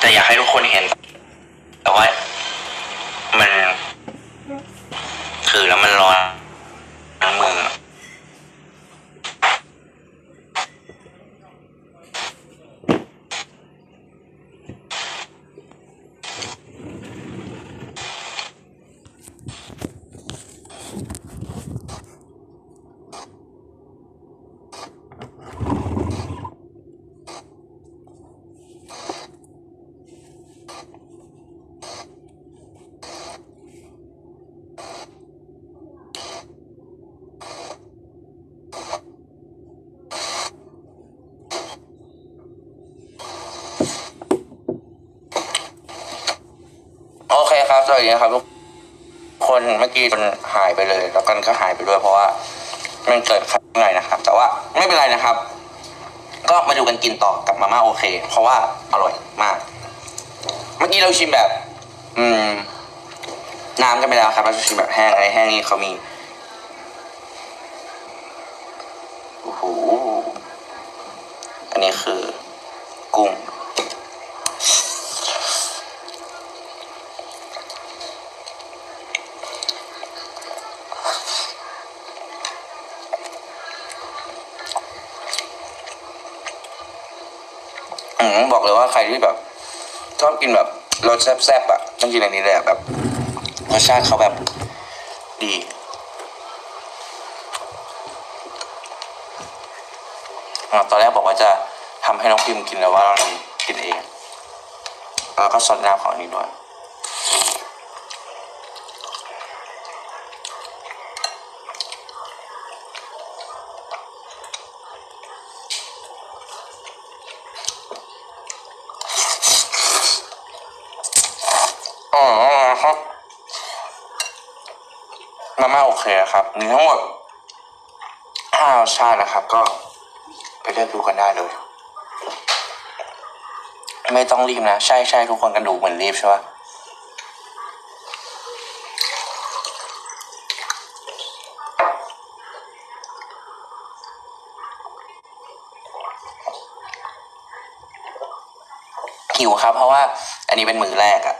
แต่อยากให้ทุกคนเห็น แต่ว่ามัน คือแล้วมันร้อนทั้งมือ โอ เคครับสวัสดีนะครับทุกคนเมื่อกี้มันหายไปเลย แล้วกันก็หายไปด้วยเพราะว่า มันเกิดข้างในนะครับ แต่ว่าไม่เป็นไรนะครับ ก็มาดูกันกินต่อกับมาม่าโอเค เพราะว่าอร่อยมาก เมื่อกี้เราชิมแบบ อืม น้ำกันไปแล้วครับเราจะชิมแบบแห้งไอ้แห้งนี่เขามีโอ้โหอันนี้คือ กุ้ง อืมบอกเลยว่า ใครที่แบบชอบกินแบบรสแซ่บๆอะต้องกินอันนี้เลยอะแบบรสชาติเขาแบบดีอะตอนแรกบอกว่าจะทำให้น้องพิมกินแล้วว่าเรากินเอง แล้วก็ซดน้ำของอันนี้ด้วยอ๋อครับมาม่าโอ เคครับมีทั้งหมดห้ารสชาตินะครับ ก็ไปเลือกดูกันได้เลย ไม่ต้องรีบนะ ใช่ใช่ทุกคนกันดูเหมือนรีบใช่ปะหิวครับ เพราะว่า อันนี้เป็นมือแรกอะ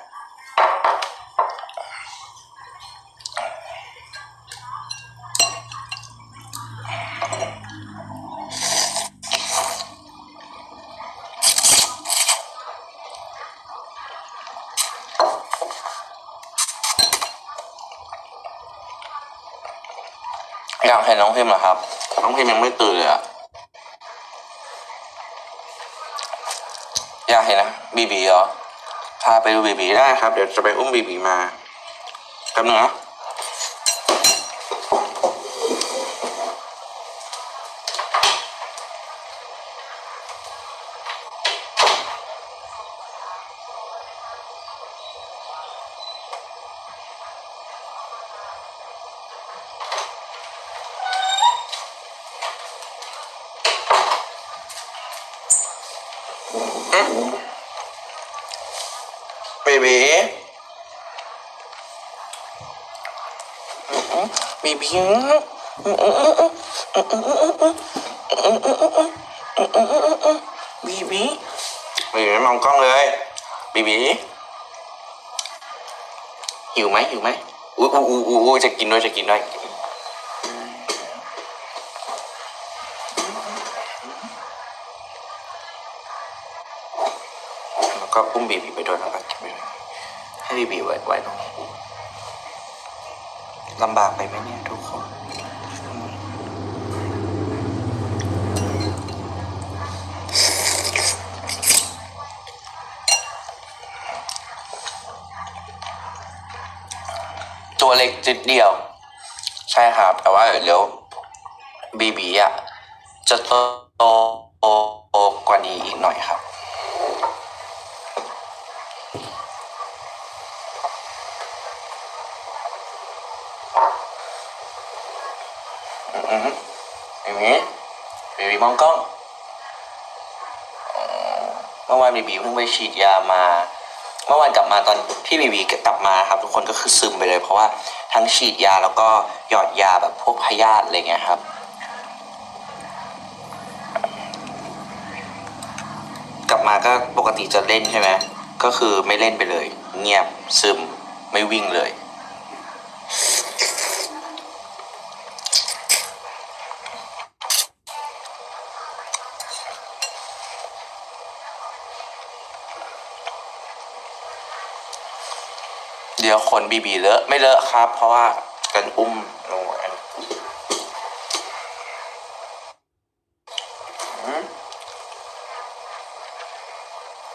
อยากเห็นน้องพิมพ์เหรอครับ น้องพิมพ์ยังไม่ตื่นเลยอะอยากเห็นนะบีบีเหรอพาไปดูบีบีได้ครับ เดี๋ยวจะไปอุ้มบีบีมาแป๊บนึงนะ บีบีบีบีบีบีมองกล้องเลยบีบีหิวไหมหิวไหมอู้อู้อู้อู้จะกินด้วยจะกินด้วยแล้วก็อุ้มบีบีไปด้วยแล้วก็กินไปด้วยให้บีบีไว้ไว้ตรงนี้ ลำบากไปไหมเนี่ยทุกคน ตัวเล็กจิดเดียว ใช่ครับ แต่ว่าเดี๋ยวบีบีอะ จะโตโตกว่านี้อีกหน่อยครับ อือฮึบีบีบีบี มองกล้องเมื่อวานบีบีเพิ่งไปฉีดยามา เมื่อวานกลับมาตอนที่บีบีกลับมาครับ ทุกคนก็คือซึมไปเลย เพราะว่าทั้งฉีดยาแล้วก็หยอดยาแบบพวกพยาธิอะไรเงี้ยครับกลับมาก็ปกติจะเล่นใช่ไหมก็คือไม่เล่นไปเลย เงียบซึมไม่วิ่งเลย เดี๋ยวขนบีบีเลอะไม่เลอะครับ เพราะว่ากันอุ้มลงอัน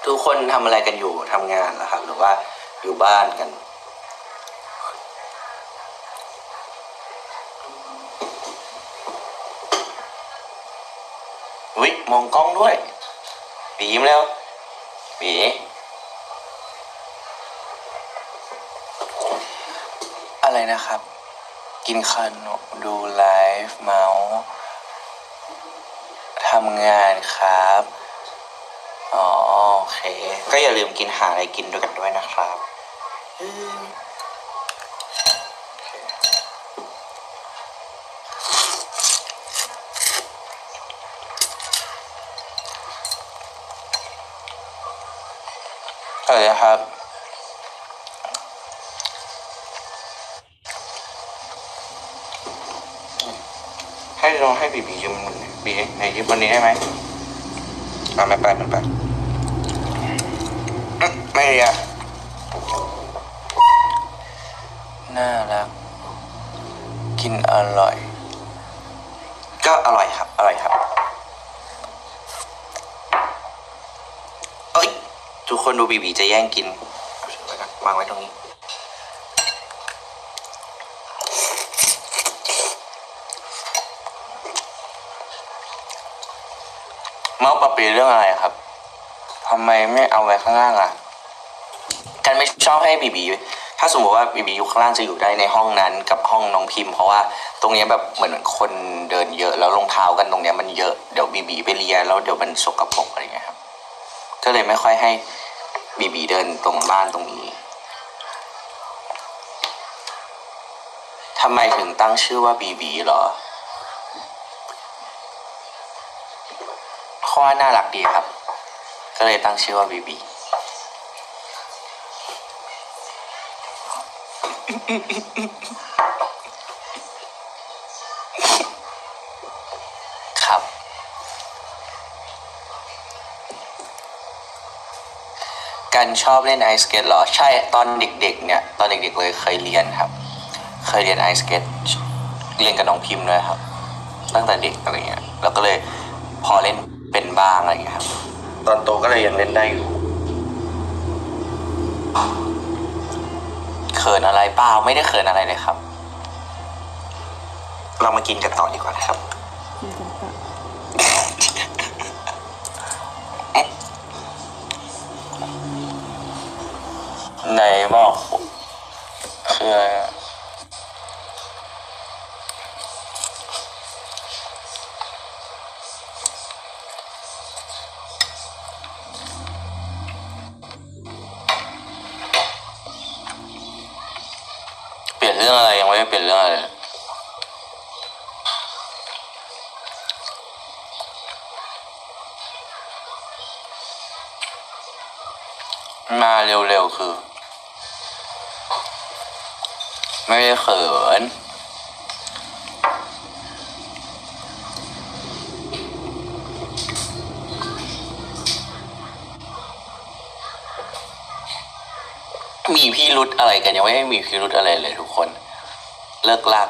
ทุกคนทำอะไรกันอยู่ทำงานเหรอครับ หรือว่าอยู่บ้านกันวิมองกล้องด้วยบีมแล้วบีอะไร นะครับ กินขนมดูไลฟ์เมาส์ทำงานครับ อ๋อโอเค ก็อย่าลืมกินหาอะไรกินด้วยกันด้วยนะครับอืมโอเคเอ เลยครับให้ลองให้บีบียืมบีไหนยืมวันนี้ได้ไหมอ่าไม่ไปไม่ไปอืมไม่ดีอะน่ารัก กินอร่อย ก็อร่อยครับ อร่อยครับ เอ้ย ทุกคนดูบีบีจะแย่งกินเอาเชือกไว้ก่อนวางไว้ตรงนี้ เมาส์ ปีเรื่องอะไรครับทำไมไม่เอาไว้ข้างล่างอะกันไม่ชอบให้บีบีถ้าสมมติว่าบีบีอยู่ข้างล่างจะอยู่ได้ในห้องนั้นกับห้องน้องพิมพ์ เพราะว่าตรงนี้แบบเหมือนคนเดินเยอะแล้วรองเท้ากันตรงนี้มันเยอะเดี๋ยวบีบีไปเลียแล้วเดี๋ยวมันสกปรกอะไรเงี้ยครับ ก็เลยไม่ค่อยให้บีบีเดินตรงบ้านตรงนี้ทำไมถึงตั้งชื่อว่าบีบีหรอ เพราะว่าน่ารักดีครับ ก็เลยตั้งชื่อว่าบีบีครับกันชอบเล่นไอสเก็ตเหรอ ใช่ตอนเด็ก ๆ เนี่ย ตอนเด็กๆเลยเคยเรียนครับ เคยเรียนไอสเก็ตเรียนกับน้องพิมพ์ด้วยครับ ตั้งแต่เด็กอะไรเงี้ยแล้วก็เลยพอเล่น เป็นบ้างอะไรเงี้ยครับ ตอนโตก็เลยยังเล่นได้อยู่ เขินอะไรเปล่าไม่ได้เขินอะไรเลยครับ เรามากินกันต่อดีกว่านะครับ กินกันต่อไหนบอกคืออะไรอะ ไม่เปลี่ยนเรื่องอะไรมาเร็วๆคือ ไม่ได้เขินมีพี่รุดอะไรกันยังไม่มีพี่รุดอะไรเลยทุกคน เลิกลัก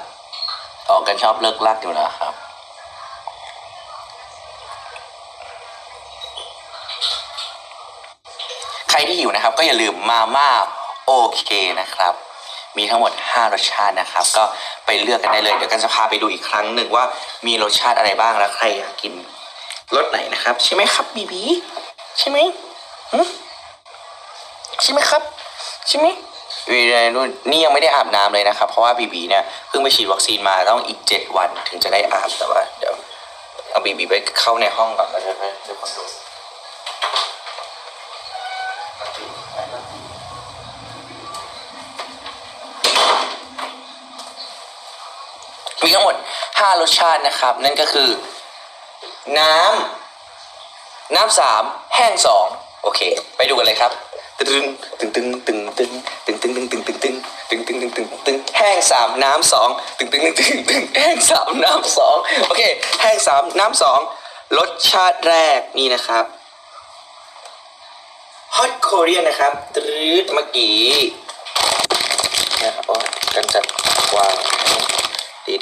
ออกกันชอบเลิกลักอยู่แล้วครับ ใครที่หิวนะครับ ก็อย่าลืมมาม่าโอเคนะครับ มีทั้งหมด 5 รสชาตินะครับ ก็ไปเลือกกันได้เลย เดี๋ยวกันจะพาไปดูอีกครั้งหนึ่งว่ามีรสชาติอะไรบ้างแล้วใครอยากกินรสไหนนะครับ ใช่ไหมครับบีบีใช่ไหมหใช่ไหมครับ ใช่ไหม วีในรุ่นนี่ยังไม่ได้อาบน้ำเลยนะครับ เพราะว่าบีบีเนี่ยเพิ่งไปฉีดวัคซีนมาต้องอีกเจ็ดวันถึงจะได้อาบแต่ว่าเดี๋ยวเอาบีบีไปเข้าในห้องก่อนแล้วเดี๋ยวเดี๋ยวผมดูมีทั้งหมด5รสชาตินะครับ นั่นก็คือ น้ำน้ำสามแห้งสองโอเค ไปดูกันเลยครับ ตึงตึงตึงตึงตึงตึงตึงตึงตึงตึงตึงตึงตึงตึงตึงตึงแห้งสามน้ำสองตึงตึงตึงตึงตึงแห้งสามน้ำสองโอเคแห้งสามน้ำสองรสชาติแรกนี่นะครับฮอตโคเรียนนะครับตรืดเมื่อกี้นะครับโอ้กันจัดวาง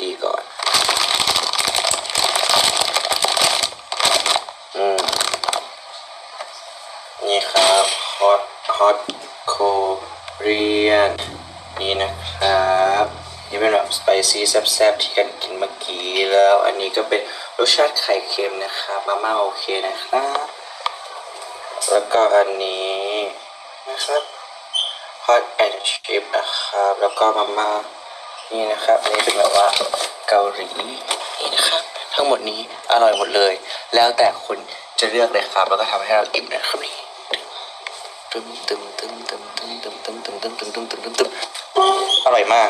ดีๆก่อนอืมนี่ครับฮอต ฮอตโคเรียนนี่นะครับนี่เป็นแบบสไปซี่แซ่บๆที่กันกินเมื่อกี้แล้ว อันนี้ก็เป็นรสชาติไข่เค็มนะครับมาม่าโอเคนะครับแล้วก็อันนี้นะครับ hot and chip นะครับ แล้วก็มาม่านี่นะครับนนี้เป็นแบบว่าเกาหลีนี่นะครับ ทั้งหมดนี้อร่อยหมดเลย แล้วแต่คุณจะเลือกเลยครับ แล้วก็ทำให้เราอิ่มนะครับนี่ ตึมตึมตึมตึมตึมตึมตึมตึมตึมตึมตึมตึมตึมตึมอร่อยมาก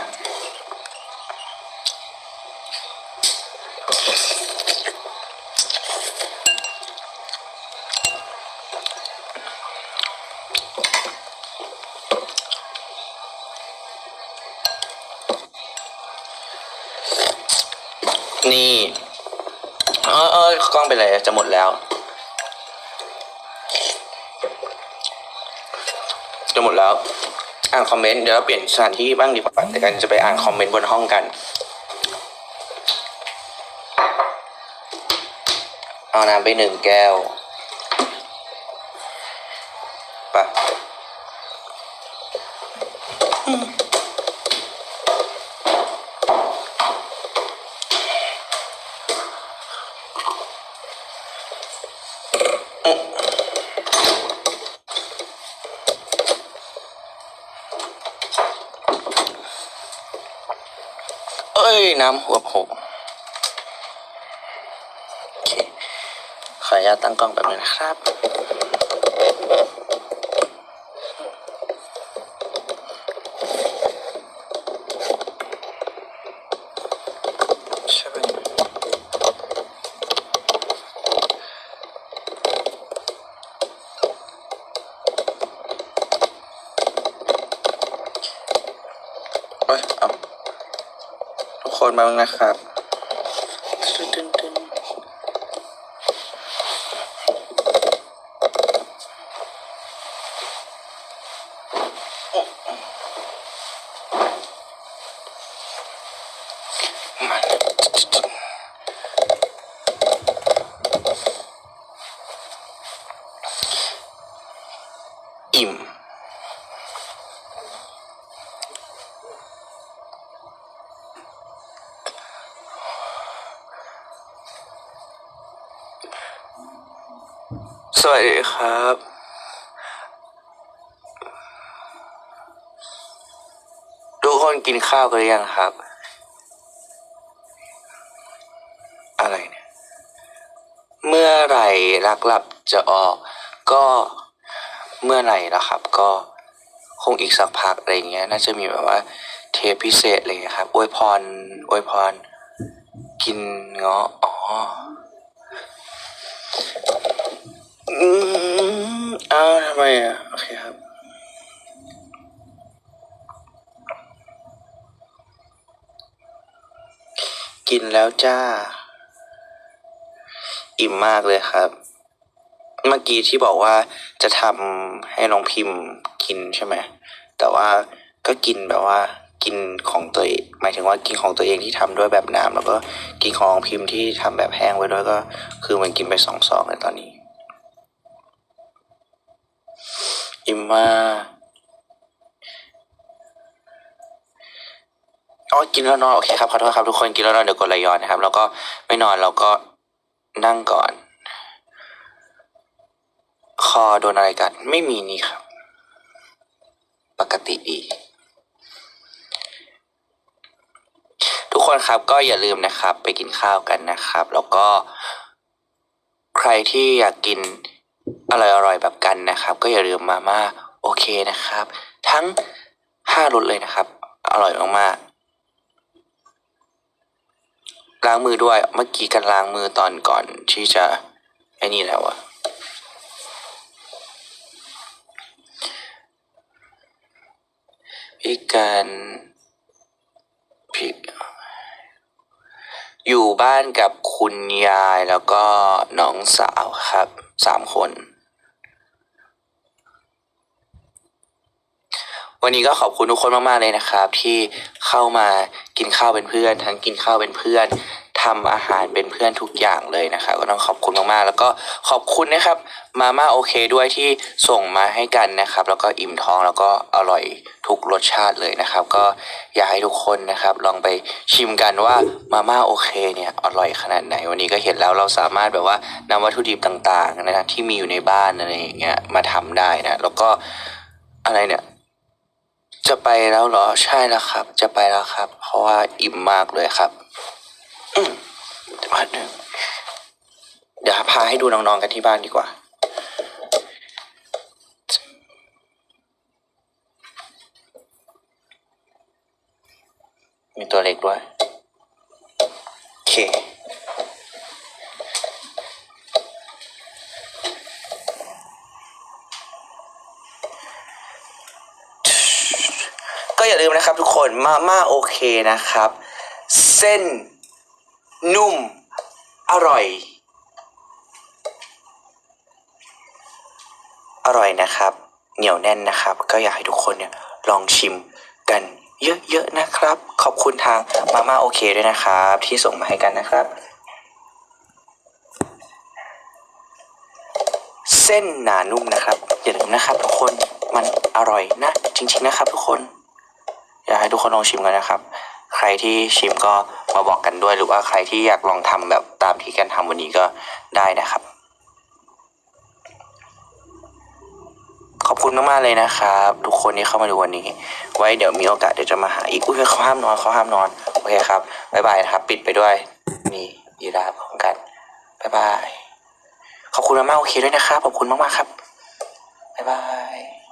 นี่ เออเออกล้องเป็นไรจะหมดแล้ว จะ หมดแล้ว อ่านคอมเมนต์เดี๋ยวเราเปลี่ยนสถานที่บ้างดีกว่าแต่กันจะไปอ่านคอมเมนต์บนห้องกันเอาน้ำไปหนึ่งแก้ว น้ำหัวโผกโอเคขออนุญาตตั้งกล้องแบบนึงนะครับเอ้ยเอา คนมาบ้างนะครับอิ่ม สวัสดีครับ ทุกคนกินข้าวกันหรือยังครับ อะไรเนี่ย เมื่อไหร่รักหลับจะออก ก็เมื่อไหร่ละครับ ก็คงอีกสักพักอะไรเงี้ย น่าจะมีแบบว่า เทปพิเศษอะไรเงี้ยครับอวยพรอวยพร กินเงาะอ๋อ อืมอ้าวทำไมอะ โอเคครับ กินแล้วจ้า อิ่มมากเลยครับ เมื่อกี้ที่บอกว่าจะทำให้น้องพิมพ์กินใช่ไหม แต่ว่าก็กินแบบว่า กินของตัวเองหมายถึงว่ากินของตัวเองที่ทำด้วยแบบน้ำแล้วก็กินของพิมพ์ที่ทำแบบแห้งไว้ด้วยก็ คือมันกินไปสองซองเลยตอนนี้ อิมมาอ๋อกินแล้วนอนโอเคครับขอโทษครับทุกคนกินแล้วนอนเดี๋ยวกดไหลย้อนนะครับ แล้วก็ไม่นอนเราก็นั่งก่อน คอโดนอะไรกัดไม่มีนี่ครับ ปกติดี ทุกคนครับก็อย่าลืมนะครับ ไปกินข้าวกันนะครับ แล้วก็ใครที่อยากกิน อร่อยๆแบบกันนะครับ ก็อย่าลืมมาม่าโอเคนะครับ ทั้งห้ารสเลยนะครับ อร่อยมากๆล้างมือด้วยเมื่อกี้กันล้างมือตอนก่อนที่จะไอ้นี่แล้วอะกันพี่ อยู่บ้านกับคุณยายแล้วก็น้องสาวครับสามคน วันนี้ก็ขอบคุณทุกคนมากๆเลยนะครับ ที่เข้ามากินข้าวเป็นเพื่อน ทั้งกินข้าวเป็นเพื่อน ทำอาหารเป็นเพื่อนทุกอย่างเลยนะครับก็ต้องขอบคุณมากๆ แล้วก็ขอบคุณนะครับมาม่าโอเคด้วยที่ส่งมาให้กันนะครับ แล้วก็อิ่มท้องแล้วก็อร่อยทุกรสชาติเลยนะครับ ก็อยากให้ทุกคนนะครับ ลองไปชิมกันว่ามาม่าโอเคเนี่ยอร่อยขนาดไหน วันนี้ก็เห็นแล้วเราสามารถแบบว่านำวัตถุดิบต่างๆนะที่มีอยู่ในบ้านอะไรอย่างเงี้ยมาทำได้นะแล้วก็อะไรเนี่ยจะไปแล้วเหรอใช่แล้วครับ จะไปแล้วครับ เพราะว่าอิ่มมากเลยครับ อืมเดี๋ยวพักหนึ่งเดี๋ยวพาให้ดูน้องๆกันที่บ้านดีกว่า มีตัวเล็กด้วย โอเคก็อย่าลืมนะครับทุกคนมาม่าโอเคนะครับ เส้น นุ่ม อร่อย อร่อยนะครับ เหนียวแน่นนะครับ ก็อยากให้ทุกคนเนี่ยลองชิมกันเยอะๆนะครับ ขอบคุณทางมาม่าโอเคด้วยนะครับ ที่ส่งมาให้กันนะครับ เส้นหนานุ่มนะครับอย่าลืมนะครับ ทุกคนมันอร่อยนะ จริง ๆนะครับ ทุกคน อยากให้ทุกคนลองชิมกันนะครับ ใครที่ชิมก็มาบอกกันด้วย หรือว่าใครที่อยากลองทำแบบตามที่กันทำวันนี้ก็ได้นะครับ ขอบคุณมากๆเลยนะครับ ทุกคนที่เข้ามาดูวันนี้ ไว้เดี๋ยวมีโอกาสเดี๋ยวจะมาหาอีกอุ้ยเขาห้ามนอนเขาห้ามนอนโอเคครับบ๊ายบายนะครับ ปิดไปด้วยนี่ยีราฟของกันบ๊ายบายขอบคุณมากๆโอเคด้วยนะครับขอบคุณมากๆครับบ๊ายบาย